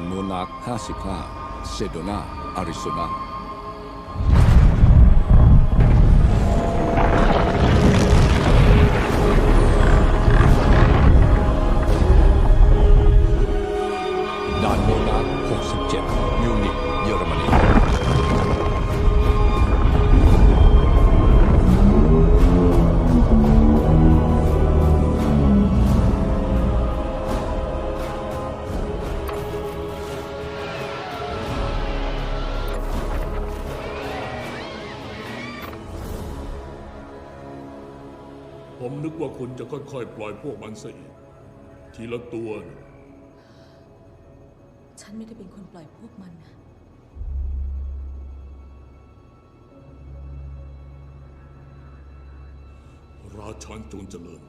ด่านโว่าคุณจะค่อยๆ ปล่อยพวกมันซะอีก ทีละตัวนะฉันไม่ได้เป็นคนปล่อยพวกมันนะ ราชันจงเจริญ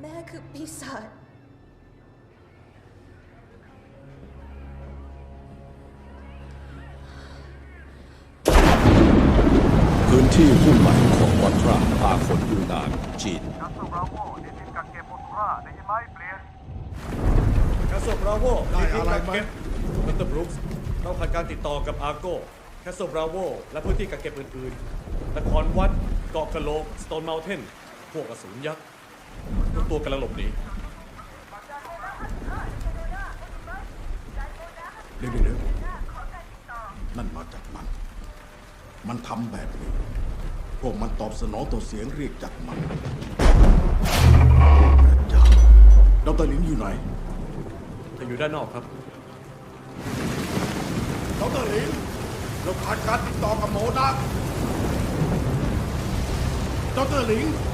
แม่คือปีศาจ พื้นที่หุ้นใหม่ของวอตราพาคนยูนานจีนกัสโซบราโวดิสินกักเก็บโมทูราได้ยินไหมเปลี่ยนแคสโซบราโวได้อะไรไหมดรบรูคส์เราขาดการติดต่อกับอาโก้แคสโซบราโวและพื้นที่กักเก็บอื่นๆนครวัดเกาะกะโหลกสโตนเมลเทนพวกอสูรยักษ์ทุกตัวกำลังหลบหนีเดี๋ยวเดี๋ยวนั่นมาจากมัน มันทำแบบนี้ พวกมันตอบสนองต่อเสียงเรียกจากมันพระเจ้าดรลินอยู่ไหนจะอยู่ด้านนอกครับดรลินเราขาดการติดต่อกับโมนักดรลินแม่ดิสัน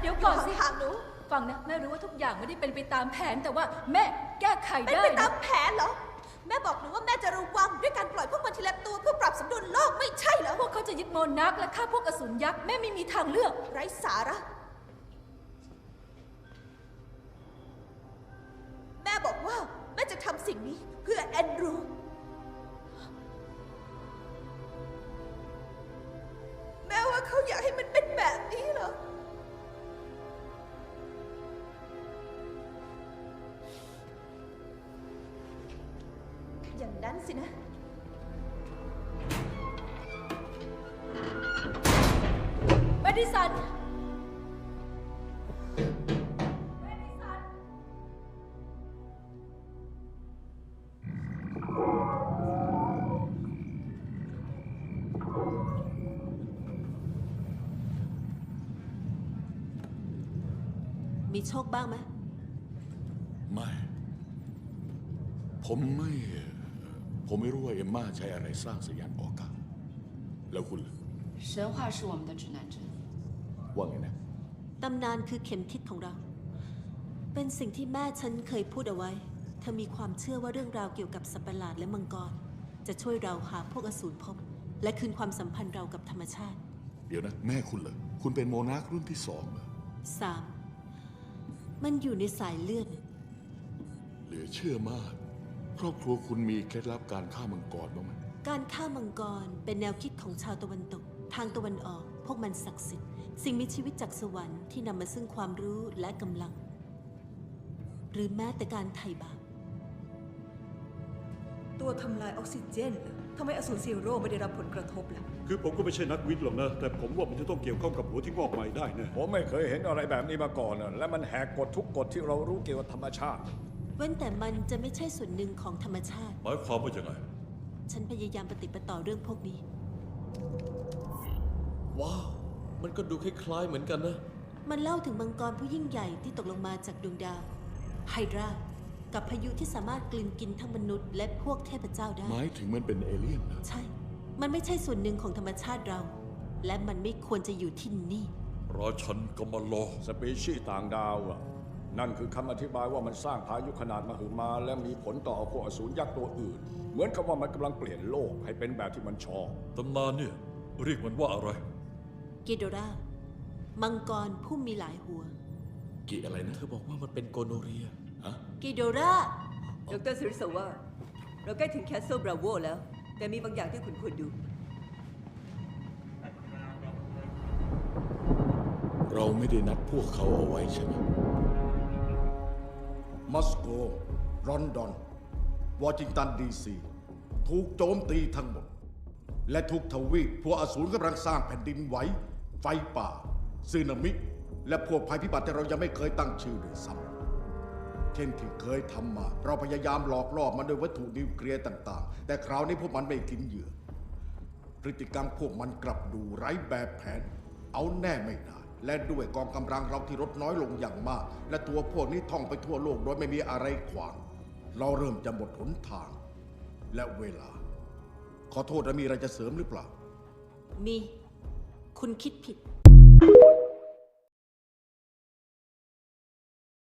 เดี๋ยวก่อนสิห่างๆหนูฟังนะแม่รู้ว่าทุกอย่างไม่ได้เป็นไปตามแผนแต่ว่าแม่แก้ไขเป็นได้ไปนะตามแผนเหรอ แม่บอกหนูว่าแม่จะระวังด้วยการปล่อยพวกมันทีละตัวเพื่อปรับสมดุลโลกไม่ใช่เหรอพวกเขาจะยึดโมนักและฆ่าพวกอสูรยักษ์แม่ไม่มีทางเลือกไร้สาระแม่บอกว่าแม่จะทำสิ่งนี้เพื่อแอนดรู ดิสัน มีโชคบ้างไหม ไม่ ผมไม่ ผมไม่รู้ว่าเอมมาใช้อะไรสร้างสัญญาณออกอากาศแล้วคุณล่ะ 神话是我们的指南针。 ว่าไงนะ ตำนานคือเข็มทิศของเรา เป็นสิ่งที่แม่ฉันเคยพูดเอาไว้ เธอมีความเชื่อว่าเรื่องราวเกี่ยวกับสัตว์ประหลาดและมังกร จะช่วยเราหาพวกอสูรพบ และคืนความสัมพันธ์เรากับธรรมชาติ เดี๋ยวนะ แม่คุณเหรอคุณเป็นโมนาร์ครุ่นที่สองเหรอ 3. มันอยู่ในสายเลือด เหลือเชื่อมาก ครอบครัวคุณมีเคล็ดลับการฆ่ามังกรบ้างไหม การฆ่ามังกรเป็นแนวคิดของชาวตะวันตก ทางตะวันออก พวกมันศักดิ์สิทธิ์ สิ่งมีชีวิตจากสวรรค์ที่นำมาซึ่งความรู้และกำลัง หรือแม้แต่การไถ่บาป ตัวทำลายออกซิเจนเหรอทำไมอสูรซีโร่ไม่ได้รับผลกระทบล่ะ คือผมก็ไม่ใช่นักวิทย์หรอกนะ แต่ผมว่ามันจะต้องเกี่ยวข้องกับหัวที่งอกใหม่ได้แน่ผมไม่เคยเห็นอะไรแบบนี้มาก่อนนะและมันแหกกฎทุกกฎที่เรารู้เกี่ยวกับธรรมชาติ เว้นแต่มันจะไม่ใช่ส่วนหนึ่งของธรรมชาติ หมายความว่ายังไง ฉันพยายามปฏิดปะต่อเรื่องพวกนี้ ว้าว มันก็ดูคล้ายๆเหมือนกันนะ มันเล่าถึงมังกรผู้ยิ่งใหญ่ที่ตกลงมาจากดวงดาว ไฮดรา กับพายุที่สามารถกลืนกินทั้งมนุษย์และพวกเทพเจ้าได้ หมายถึงมันเป็นเอเลี่ยนนะ ใช่ มันไม่ใช่ส่วนหนึ่งของธรรมชาติเรา และมันไม่ควรจะอยู่ที่นี่ ราชันกำมะลอสปีชีส์ต่างดาวอะนั่นคือคำอธิบายว่ามันสร้างพายุขนาดมหึมา และมีผลต่อพวกอสูรยักษ์ตัวอื่น เหมือนกับว่ามันกำลังเปลี่ยนโลกให้เป็นแบบที่มันชอบ ตำนานเนี่ย เรียกมันว่าอะไร กิโดรามังกรผู้มีหลายหัวกี่อะไรนะ เธอบอกว่ามันเป็นโกโนเรีย ฮะ กิโดราดรซิริสว่าเราใกล้ถึงแคสเซิลบราโวแล้ว แต่มีบางอย่างที่คุณควรดู เราไม่ได้นัดพวกเขาเอาไว้ใช่ไหมมอสโกลอนดอน วอชิงตันดีซี ถูกโจมตีทั้งหมด และทุกทวีปพวกอสูรกำลังสร้างแผ่นดินไหว ไฟป่าสึนามิ และพวกภัยพิบัติที่เรายังไม่เคยตั้งชื่อเลยซ้ำเช่นที่เคยทำมา เราพยายามหลอกล่อมันด้วยวัตถุนิวเคลียร์ต่าง ๆ แต่คราวนี้พวกมันไม่กินเหยื่อ พฤติกรรมพวกมันกลับดูไร้แบบแผน เอาแน่ไม่ได้และด้วยกองกำลังเราที่ลดน้อยลงอย่างมาก และตัวพวกนี้ท่องไปทั่วโลกโดยไม่มีอะไรขวาง เราเริ่มจะหมดหนทาง และเวลา ขอโทษและมีอะไรจะเสริมหรือเปล่า มี คุณคิดผิด